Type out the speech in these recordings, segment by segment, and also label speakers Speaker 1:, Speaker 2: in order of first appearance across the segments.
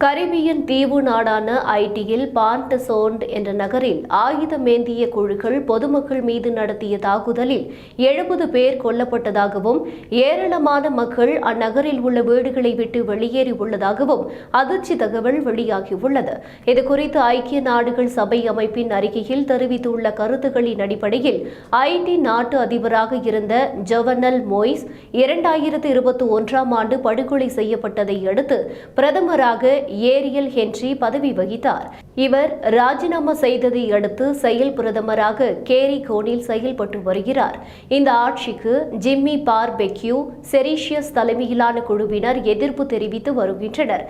Speaker 1: Caribbean தீவு நாடான ஐடியில் பாண்ட் சோண்ட் என்ற நகரில் ஆயுதமேந்திய குழுக்கள் பொதுமக்கள் மீது நடத்திய தாக்குதலில் எழுபது பேர் கொல்லப்பட்டதாகவும் ஏராளமான மக்கள் அந்நகரில் உள்ள வீடுகளை விட்டு வெளியேறி உள்ளதாகவும் அதிர்ச்சி தகவல் வெளியாகியுள்ளது. இதுகுறித்து ஐக்கிய நாடுகள் சபை அமைப்பின் அறிக்கையில் தெரிவித்துள்ள கருத்துக்களின் அடிப்படையில் ஐடி நாட்டு அதிபராக இருந்த ஜவனல் மொய்ஸ் இரண்டாயிரத்து இருபத்தி ஒன்றாம் ஆண்டு படுகொலை செய்யப்பட்டதை அடுத்து பிரதமராக ஏரியல் ஹென்றி பதவி வகித்தார். இவர் ராஜினாமா செய்ததை அடுத்து செயல் பிரதமராக கேரி கோனில் செயல்பட்டு வருகிறார். இந்த ஆட்சிக்கு ஜிம்மி பார்பெக்யூ செரிஷியஸ் தலைமையிலான குழுவினர் எதிர்ப்பு தெரிவித்து வருகின்றனர்.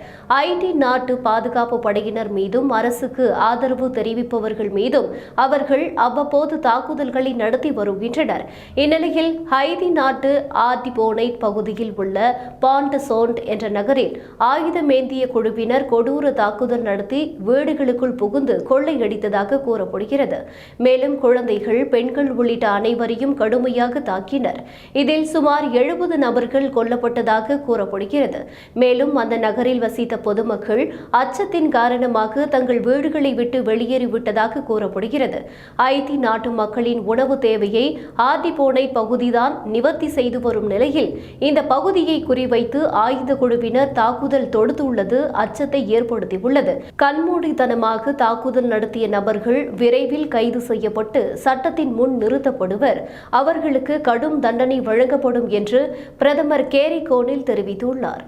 Speaker 1: ஐடி நாட்டு பாதுகாப்பு படையினர் மீதும் அரசுக்கு ஆதரவு தெரிவிப்பவர்கள் மீதும் அவர்கள் அவ்வப்போது தாக்குதல்களை நடத்தி வருகின்றனர். இந்நிலையில் ஹைதி நாட்டு ஆர்டிபோனைட் பகுதியில் உள்ள பாண்டசோண்ட் என்ற நகரில் ஆயுதமேந்திய குழுவினர் குழுவினர் கொடூர தாக்குதல் நடத்தி வீடுகளுக்குள் புகுந்து கொள்ளையடித்ததாக கூறப்படுகிறது. மேலும் குழந்தைகள் பெண்கள் உள்ளிட்ட அனைவரையும் கடுமையாக தாக்கினர். இதில் சுமார் எழுபது நபர்கள் கொல்லப்பட்டதாக கூறப்படுகிறது. மேலும் அந்த நகரில் வசித்த பொதுமக்கள் அச்சத்தின் காரணமாக தங்கள் வீடுகளை விட்டு வெளியேறிவிட்டதாக கூறப்படுகிறது. ஐடி நாட்டு மக்களின் உணவு தேவையை ஆர்டிபோனை பகுதிதான் நிவர்த்தி செய்து வரும் நிலையில் இந்த பகுதியை குறிவைத்து ஆயுத குழுவினர் தாக்குதல் தொடுத்துள்ளது அச்சத்தை ஏற்படுத்தியுள்ளது. கண்மூடித்தனமாக தாக்குதல் நடத்திய நபர்கள் விரைவில் கைது செய்யப்பட்டு சட்டத்தின் முன் நிறுத்தப்படுவர். அவர்களுக்கு கடும் தண்டனை வழங்கப்படும் என்று பிரதமர் கேரி கோனில் தெரிவித்துள்ளார்.